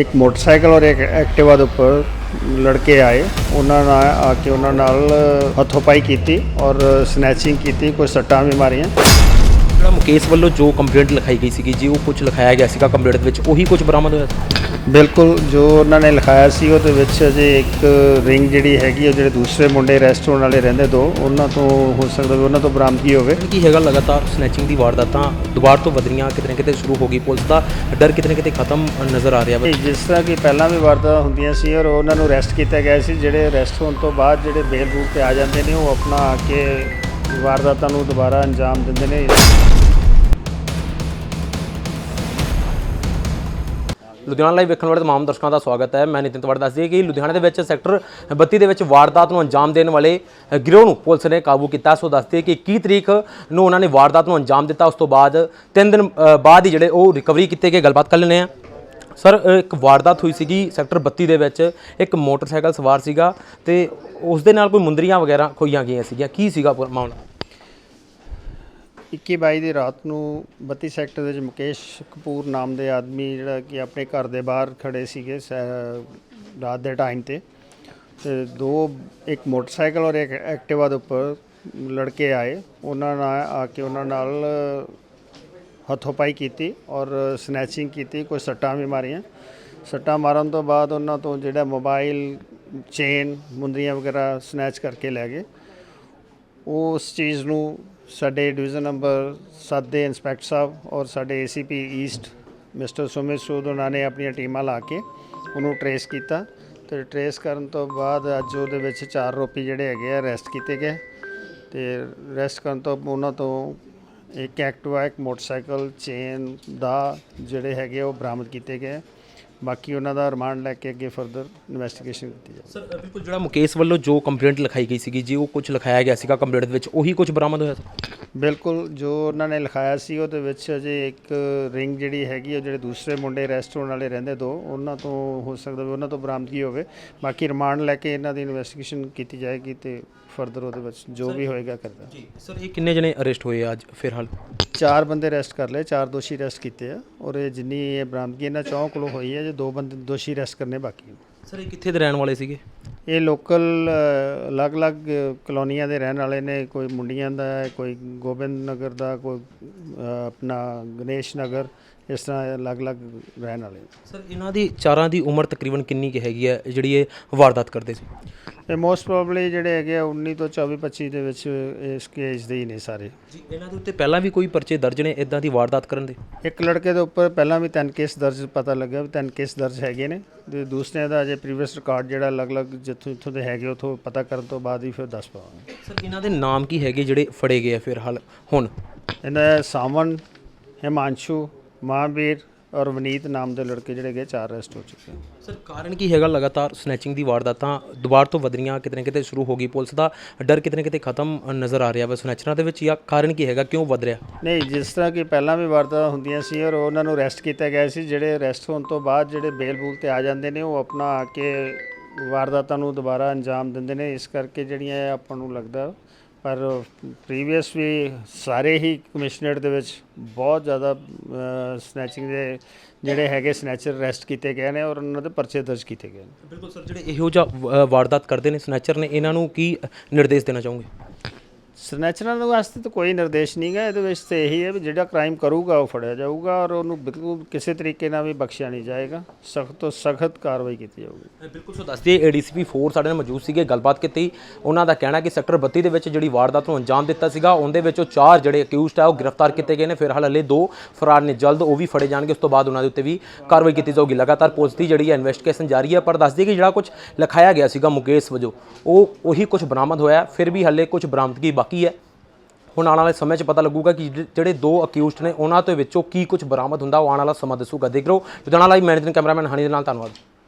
ਇੱਕ ਮੋਟਰਸਾਈਕਲ ਔਰ ਇੱਕ ਐਕਟਿਵਾ ਦੇ ਉੱਪਰ ਲੜਕੇ ਆਏ ਉਹਨਾਂ ਨਾਲ ਆ ਕੇ ਉਹਨਾਂ ਨਾਲ ਹੱਥੋਪਾਈ ਕੀਤੀ ਔਰ ਸਨੈਚਿੰਗ ਕੀਤੀ, ਕੋਈ ਸੱਟਾਂ ਵੀ ਮਾਰੀਆਂ ਜਿਹੜਾ ਮੁਕੇਸ਼ ਵੱਲੋਂ ਜੋ ਕੰਪਲੇਂਟ ਲਿਖਾਈ ਗਈ ਸੀਗੀ ਜੀ, ਉਹ ਕੁਝ ਲਿਖਾਇਆ ਗਿਆ ਸੀਗਾ ਕੰਪਲੇਂਟ ਦੇ ਵਿੱਚ, ਉਹੀ ਕੁਝ ਬਰਾਮਦ ਹੋਇਆ ਸੀ? ਬਿਲਕੁਲ ਜੋ ਉਹਨਾਂ ਨੇ ਲਿਖਾਇਆ ਸੀ ਉਹਦੇ ਵਿੱਚ ਅਜੇ ਇੱਕ ਰਿੰਗ ਜਿਹੜੀ ਹੈਗੀ ਉਹ ਜਿਹੜੇ ਦੂਸਰੇ ਮੁੰਡੇ ਰੈਸਟੋਰੈਂਟ ਵਾਲੇ ਰਹਿੰਦੇ ਦੋ ਉਹਨਾਂ ਤੋਂ ਹੋ ਸਕਦਾ ਵੀ ਉਹਨਾਂ ਤੋਂ ਬਰਾਮਦਗੀ ਹੋਵੇ। ਕੀ ਹੈਗਾ ਲਗਾਤਾਰ ਸਨੈਚਿੰਗ ਦੀ ਵਾਰਦਾਤਾਂ ਦੁਬਾਰ ਤੋਂ ਵਧ ਰਹੀਆਂ ਕਿਤੇ ਨਾ ਕਿਤੇ ਸ਼ੁਰੂ ਹੋ ਗਈ ਪੁਲਿਸ ਦਾ ਡਰ ਕਿਤੇ ਨਾ ਕਿਤੇ ਖਤਮ ਨਜ਼ਰ ਆ ਰਿਹਾ ਵਾ। ਜਿਸ ਤਰ੍ਹਾਂ ਕਿ ਪਹਿਲਾਂ ਵੀ ਵਾਰਦਾਤਾਂ ਹੁੰਦੀਆਂ ਸੀ ਔਰ ਉਹਨਾਂ ਨੂੰ ਅਰੈਸਟ ਕੀਤਾ ਗਿਆ ਸੀ ਜਿਹੜੇ ਅਰੈਸਟ ਹੋਣ ਤੋਂ ਬਾਅਦ ਜਿਹੜੇ ਬੇਲ ਬੂਲ ਤੇ ਆ ਜਾਂਦੇ ਨੇ ਉਹ ਆਪਣਾ ਆ ਕੇ ਵਾਰਦਾਤਾਂ ਨੂੰ ਦੁਬਾਰਾ ਅੰਜਾਮ ਦਿੰਦੇ ਨੇ। ਲੁਧਿਆਣਾ ਲਾਈਵ ਵੇਖਣ ਵਾਲੇ ਤਮਾਮ ਦਰਸ਼ਕਾਂ ਦਾ ਸਵਾਗਤ ਹੈ। ਮੈਂ ਨਿਤਿਨ ਤਵੜ ਦੱਸ ਦਈਏ ਕਿ ਲੁਧਿਆਣਾ ਦੇ ਵਿੱਚ ਸੈਕਟਰ 32 ਦੇ ਵਿੱਚ ਵਾਰਦਾਤ ਨੂੰ ਅੰਜਾਮ ਦੇਣ ਵਾਲੇ ਗਿਰੋਹ ਨੂੰ ਪੁਲਿਸ ਨੇ ਕਾਬੂ ਕੀਤਾ। ਸੋ ਦੱਸ ਦਈਏ ਕਿ 21 ਤਰੀਕ ਨੂੰ ਉਹਨਾਂ ਨੇ ਵਾਰਦਾਤ ਨੂੰ ਅੰਜਾਮ ਦਿੱਤਾ। ਉਸ ਤੋਂ ਬਾਅਦ 3 ਦਿਨ ਬਾਅਦ ਹੀ ਜਿਹੜੇ ਉਹ ਰਿਕਵਰੀ ਕੀਤੇ ਗਏ। ਗੱਲਬਾਤ ਕਰ ਲੈਂਦੇ ਆ ਸਰ ਇੱਕ ਵਾਰਦਾਤ ਹੋਈ ਸੀਗੀ ਸੈਕਟਰ 32 ਦੇ ਵਿੱਚ। ਇੱਕ ਮੋਟਰਸਾਈਕਲ ਸਵਾਰ ਸੀਗਾ ਤੇ ਉਸ ਦੇ ਨਾਲ ਕੋਈ ਮੁੰਦਰੀਆਂ ਵਗੈਰਾ ਖੋਈਆਂ ਗਈਆਂ ਸੀਗੀਆਂ। ਕੀ ਸੀਗਾ ਮਾਮਲਾ? 21 22 ਦੀ ਰਾਤ ਨੂੰ 32 ਸੈਕਟਰ ਦੇ ਵਿੱਚ ਮੁਕੇਸ਼ ਕਪੂਰ ਨਾਮ ਦੇ ਆਦਮੀ ਜਿਹੜਾ ਕਿ ਆਪਣੇ ਘਰ ਦੇ ਬਾਹਰ ਖੜੇ ਸੀਗੇ ਸੈ- ਰਾਤ ਦੇ ਟਾਈਮ ਤੇ। ਤੇ ਦੋ, ਇੱਕ ਮੋਟਰਸਾਈਕਲ ਔਰ ਇੱਕ ਐਕਟਿਵਾ ਦੇ ਉੱਪਰ ਲੜਕੇ ਆਏ। ਉਹਨਾਂ ਨਾਲ ਆ ਕੇ ਉਹਨਾਂ ਨਾਲ ਹੱਥੋਪਾਈ ਕੀਤੀ ਔਰ ਸਨੈਚਿੰਗ ਕੀਤੀ, ਕੋਈ ਸੱਟਾਂ ਵੀ ਮਾਰੀਆਂ। ਸੱਟਾਂ ਮਾਰਨ ਤੋਂ ਬਾਅਦ ਉਹਨਾਂ ਤੋਂ ਜਿਹੜਾ ਮੋਬਾਈਲ ਚੇਨ ਮੁੰਦਰੀਆਂ ਵਗੈਰਾ ਸਨੈਚ ਕਰਕੇ ਲੈ ਗਏ। ਉਸ ਚੀਜ਼ ਨੂੰ ਸਾਡੇ ਡਿਵੀਜ਼ਨ ਨੰਬਰ 7 ਦੇ ਇੰਸਪੈਕਟਰ ਸਾਹਿਬ ਔਰ ਸਾਡੇ ACP east mister Sumit Sood ਉਹਨਾਂ ਨੇ ਆਪਣੀਆਂ ਟੀਮਾਂ ਲਾ ਕੇ ਉਹਨੂੰ ਟਰੇਸ ਕੀਤਾ ਤੇ ਟਰੇਸ ਕਰਨ ਤੋਂ ਬਾਅਦ ਅੱਜ ਉਹਦੇ ਵਿੱਚ ਚਾਰ ਆਰੋਪੀ ਜਿਹੜੇ ਹੈਗੇ ਆ ਅਰੈਸਟ ਕੀਤੇ ਗਏ ਤੇ ਅਰੈਸਟ ਕਰਨ ਤੋਂ ਉਹਨਾਂ ਤੋਂ ਇੱਕ ਐਕਟਿਵਾ ਇੱਕ ਮੋਟਰਸਾਈਕਲ ਚੇਨ ਦਾ ਜਿਹੜੇ ਹੈਗੇ ਉਹ ਬਰਾਮਦ ਕੀਤੇ ਗਏ। ਬਾਕੀ ਉਹਨਾਂ ਦਾ ਰਿਮਾਂਡ ਲੈ ਕੇ ਅੱਗੇ ਫਰਦਰ ਇਨਵੈਸਟੀਗੇਸ਼ਨ ਕੀਤੀ ਜਾਵੇ ਸਰ ਬਿਲਕੁਲ ਜਿਹੜਾ ਮੁਕੇਸ਼ ਵੱਲੋਂ ਜੋ ਕੰਪਲੇਂਟ ਲਿਖਾਈ ਗਈ ਸੀਗੀ ਜੀ ਉਹ ਕੁਝ ਲਿਖਾਇਆ ਗਿਆ ਸੀਗਾ ਕੰਪਲੇਂਟ ਦੇ ਵਿੱਚ ਉਹੀ ਕੁਝ ਬਰਾਮਦ ਹੋਇਆ ਸੀ? ਬਿਲਕੁਲ ਜੋ ਉਹਨਾਂ ਨੇ ਲਿਖਾਇਆ ਸੀ ਉਹਦੇ ਵਿੱਚ ਅਜੇ ਇੱਕ ਰਿੰਗ ਜਿਹੜੀ ਹੈਗੀ ਉਹ ਜਿਹੜੇ ਦੂਸਰੇ ਮੁੰਡੇ ਰੈਸਟੋਰੈਂਟ ਵਾਲੇ ਰਹਿੰਦੇ ਦੋ ਉਹਨਾਂ ਤੋਂ ਹੋ ਸਕਦਾ ਵੀ ਉਹਨਾਂ ਤੋਂ ਬਰਾਮਦਗੀ ਹੋਵੇ। ਬਾਕੀ ਰਿਮਾਂਡ ਲੈ ਕੇ ਇਹਨਾਂ ਦੀ ਇਨਵੈਸਟੀਗੇਸ਼ਨ ਕੀਤੀ ਜਾਏਗੀ ਤੇ ਫਰਦਰ ਉਹਦੇ ਵਿੱਚ ਜੋ ਵੀ ਹੋਏਗਾ ਕਰਦਾ ਜੀ ਸਰ ਇਹ ਕਿੰਨੇ ਜਣੇ ਅਰੈਸਟ ਹੋਏ ਆ ਅੱਜ ਫਿਲਹਾਲ? ਚਾਰ ਬੰਦੇ ਅਰੈਸਟ ਕਰ ਲਏ ਚਾਰ ਦੋਸ਼ੀ ਅਰੈਸਟ ਕੀਤੇ ਆ ਔਰ ਇਹ ਜਿੰਨੀ ਇਹ ਬਰਾਮਦਗੀ ਇਹਨਾਂ ਚੌਂ ਕੋਲੋਂ ਹੋਈ ਹੈ ਜੇ ਦੋ ਬੰਦੇ ਦੋਸ਼ੀ ਅਰੈਸਟ ਕਰਨੇ ਬਾਕੀ ਨੇ। ਸਰ ਇਹ ਕਿੱਥੇ ਦੇ ਰਹਿਣ ਵਾਲੇ ਸੀਗੇ? ਇਹ ਲੋਕਲ ਅਲੱਗ-ਅਲੱਗ ਕਲੋਨੀਆਂ ਦੇ ਰਹਿਣ ਵਾਲੇ ਨੇ ਕੋਈ ਮੁੰਡੀਆਂ ਦਾ ਹੈ ਕੋਈ ਗੋਬਿੰਦ ਨਗਰ ਦਾ ਕੋਈ ਅ, ਆਪਣਾ ਗਣੇਸ਼ ਨਗਰ ਇਸ ਤਰ੍ਹਾਂ ਅਲੱਗ-ਅਲੱਗ ਰਹਿਣ ਵਾਲੇ ਨੇ। ਸਰ ਇਹਨਾਂ ਦੀ ਚਾਰਾਂ ਦੀ ਉਮਰ ਤਕਰੀਬਨ ਕਿੰਨੀ ਕੁ ਹੈਗੀ ਹੈ ਜਿਹੜੀ ਇਹ ਵਾਰਦਾਤ ਕਰਦੇ ਸੀ? ਇਹ ਮੋਸਟ ਪ੍ਰੋਬਬਲੀ ਜਿਹੜੇ ਹੈਗੇ ਆ 19 ਤੋਂ 24 25 ਦੇ ਵਿੱਚ ਇਸ ਕੇਸ ਦੇ ਹੀ ਨੇ ਸਾਰੇ। ਜੀ ਇਹਨਾਂ ਦੇ ਉੱਤੇ ਪਹਿਲਾਂ ਵੀ ਕੋਈ ਪਰਚੇ ਦਰਜ ਨੇ ਇਦਾਂ ਦੀ ਵਾਰਦਾਤ ਕਰਨ ਦੇ? ਇੱਕ ਲੜਕੇ ਦੇ ਉੱਪਰ ਪਹਿਲਾਂ ਵੀ ਤਿੰਨ ਕੇਸ ਦਰਜ ਪਤਾ ਲੱਗਾ ਵੀ ਤਿੰਨ ਕੇਸ ਦਰਜ ਹੈਗੇ ਨੇ। ਤੇ ਦੂਸਰਿਆਂ ਦਾ ਅਜੇ ਪ੍ਰੀਵੀਅਸ ਰਿਕਾਰਡ ਜਿਹੜਾ ਅਲੱਗ-ਅਲੱਗ ਜਿੱਥੋਂ ਜਿੱਥੋਂ ਦੇ ਹੈਗੇ ਉਥੋਂ ਪਤਾ ਕਰਨ ਤੋਂ ਬਾਅਦ ਹੀ ਫਿਰ ਦੱਸ ਪਾਵਾਂਗੇ। ਸਰ ਇਹਨਾਂ ਦੇ ਨਾਮ ਕੀ ਹੈਗੇ ਜਿਹੜੇ ਫੜੇ ਗਏ ਆ ਫਿਲਹਾਲ ਹੁਣ? ਇਹਨਾਂ ਸਾਵਨ ਹਿਮਾਂਸ਼ੂ ਮਹਾਂਵੀਰ ਔਰ ਵਨੀਤ ਨਾਮ ਦੇ ਲੜਕੇ ਜਿਹੜੇ ਹੈਗੇ ਚਾਰ ਅਰੈਸਟ ਹੋ ਚੁੱਕੇ ਹਨ ਸਰ ਕਾਰਨ ਕੀ ਹੈਗਾ ਲਗਾਤਾਰ ਸਨੈਚਿੰਗ ਦੀ ਵਾਰਦਾਤਾਂ ਦੁਬਾਰ ਤੋਂ ਵਧ ਰਹੀਆਂ ਕਿਤੇ ਨਾ ਕਿਤੇ ਸ਼ੁਰੂ ਹੋ ਗਈ ਪੁਲਿਸ ਦਾ ਡਰ ਕਿਤੇ ਨਾ ਕਿਤੇ ਖਤਮ ਨਜ਼ਰ ਆ ਰਿਹਾ ਵਾ ਸਨੈਚਰਾਂ ਦੇ ਵਿੱਚ ਜਾਂ ਕਾਰਨ ਕੀ ਹੈਗਾ ਕਿਉਂ ਵਧ ਰਿਹਾ? ਨਹੀਂ ਜਿਸ ਤਰ੍ਹਾਂ ਕਿ ਪਹਿਲਾਂ ਵੀ ਵਾਰਦਾਤਾਂ ਹੁੰਦੀਆਂ ਸੀ ਔਰ ਉਹਨਾਂ ਨੂੰ ਅਰੈਸਟ ਕੀਤਾ ਗਿਆ ਸੀ ਜਿਹੜੇ ਅਰੈਸਟ ਹੋਣ ਤੋਂ ਬਾਅਦ ਜਿਹੜੇ ਬੇਲ ਬੂਲ ਤੇ ਆ ਜਾਂਦੇ ਨੇ ਉਹ ਆਪਣਾ ਆ ਕੇ ਵਾਰਦਾਤਾਂ ਨੂੰ ਦੁਬਾਰਾ ਅੰਜਾਮ ਦਿੰਦੇ ਨੇ ਇਸ ਕਰਕੇ ਜਿਹੜੀਆਂ ਇਹ ਆਪਾਂ ਨੂੰ ਲੱਗਦਾ ਪਰ ਪ੍ਰੀਵੀਅਸ ਵੀ ਸਾਰੇ ਹੀ ਕਮਿਸ਼ਨਰੇਟ ਦੇ ਵਿੱਚ ਬਹੁਤ ਜ਼ਿਆਦਾ ਸਨੈਚਿੰਗ ਦੇ ਜਿਹੜੇ ਹੈਗੇ ਸਨੈਚਰ ਅਰੈਸਟ ਕੀਤੇ ਗਏ ਨੇ ਔਰ ਉਹਨਾਂ ਦੇ ਪਰਚੇ ਦਰਜ ਕੀਤੇ ਗਏ ਨੇ। ਬਿਲਕੁਲ ਸਰ ਜਿਹੜੇ ਇਹੋ ਜਿਹਾ ਅ, ਵਾਰਦਾਤ ਕਰਦੇ ਨੇ ਸਨੈਚਰ ਨੇ ਇਹਨਾਂ ਨੂੰ ਕੀ ਨਿਰਦੇਸ਼ ਦੇਣਾ ਚਾਹੋਗੇ? ਸਨੈਚਰਾਂ ਵਾਸਤੇ ਤਾਂ ਕੋਈ ਨਿਰਦੇਸ਼ ਨਹੀਂ ਗਾ, ਇਹਦੇ ਵਿੱਚ ਤਾਂ ਇਹੀ ਹੈ ਵੀ ਜਿਹੜਾ ਕ੍ਰਾਈਮ ਕਰੂਗਾ ਉਹ ਫੜਿਆ ਜਾਊਗਾ ਔਰ ਉਹਨੂੰ ਬਿਲਕੁਲ ਕਿਸੇ ਤਰੀਕੇ ਨਾਲ ਵੀ ਬਖਸ਼ਿਆ ਨਹੀਂ ਜਾਏਗਾ। ਸਖਤ ਤੋਂ ਸਖਤ ਕਾਰਵਾਈ ਕੀਤੀ ਜਾਊਗੀ। ਬਿਲਕੁਲ ਸੋ ਦੱਸਦੇ ਏਡੀਸੀਪੀ 4 ਸਾਡੇ ਨਾਲ ਮੌਜੂਦ ਸੀਗੇ, ਗੱਲਬਾਤ ਕੀਤੀ। ਉਹਨਾਂ ਦਾ ਕਹਿਣਾ ਕਿ ਸੈਕਟਰ 32 ਦੇ ਵਿੱਚ ਜਿਹੜੀ ਵਾਰਦਾਤ ਨੂੰ ਅੰਜਾਮ ਦਿੱਤਾ ਸੀਗਾ, ਉਹਦੇ ਵਿੱਚੋਂ ਚਾਰ ਜਿਹੜੇ ਅਕਿਊਜ਼ਡ ਆ, ਉਹ ਗ੍ਰਿਫਤਾਰ ਕੀਤੇ ਗਏ ਨੇ। ਫਿਰ ਹਲੇ ਦੋ ਫਰਾਰ ਨੇ, ਜਲਦ ਉਹ ਵੀ ਫੜੇ ਜਾਣਗੇ, ਉਸ ਤੋਂ ਬਾਅਦ ਉਹਨਾਂ ਦੇ ਉੱਤੇ ਵੀ ਕਾਰਵਾਈ ਕੀਤੀ ਜਾਊਗੀ। ਲਗਾਤਾਰ ਪੁਲਿਸ ਦੀ ਜਿਹੜੀ ਹੈ ਇਨਵੈਸਟੀਗੇਸ਼ਨ ਜਾਰੀ ਹੈ, ਪਰ ਦੱਸਦੀ ਕਿ ਜਿਹੜਾ ਕੁਝ ਲਿਖਾਇਆ ਗਿਆ ਸੀਗਾ ਮੁਕੇਸ਼ ਵਜੋਂ, ਉਹ ਉਹੀ ਕੁਝ ਬਰਾਮਦ ਹੋਇਆ, ਫਿਰ ਵੀ ਹਲੇ ਕੁਝ ਬਰਾਮਦਗੀ ਬਾਕੀ ਹੈ। ਹੁਣ ਆਉਣ ਵਾਲੇ ਸਮੇਂ 'ਚ ਪਤਾ ਲੱਗੂਗਾ ਕਿ ਜਿਹੜੇ- ਜਿਹੜੇ ਦੋ ਅਕਿਊਜ਼ਡ ਨੇ, ਉਹਨਾਂ ਦੇ ਵਿੱਚੋਂ ਕੀ ਕੁਝ ਬਰਾਮਦ ਹੁੰਦਾ, ਉਹ ਆਉਣ ਵਾਲਾ ਸਮਾਂ ਦੱਸੂਗਾ। ਦੇਖ ਰਹੋ Ludhiana live managing cameraman, Honey ਦੇ ਨਾਲ, ਧੰਨਵਾਦ।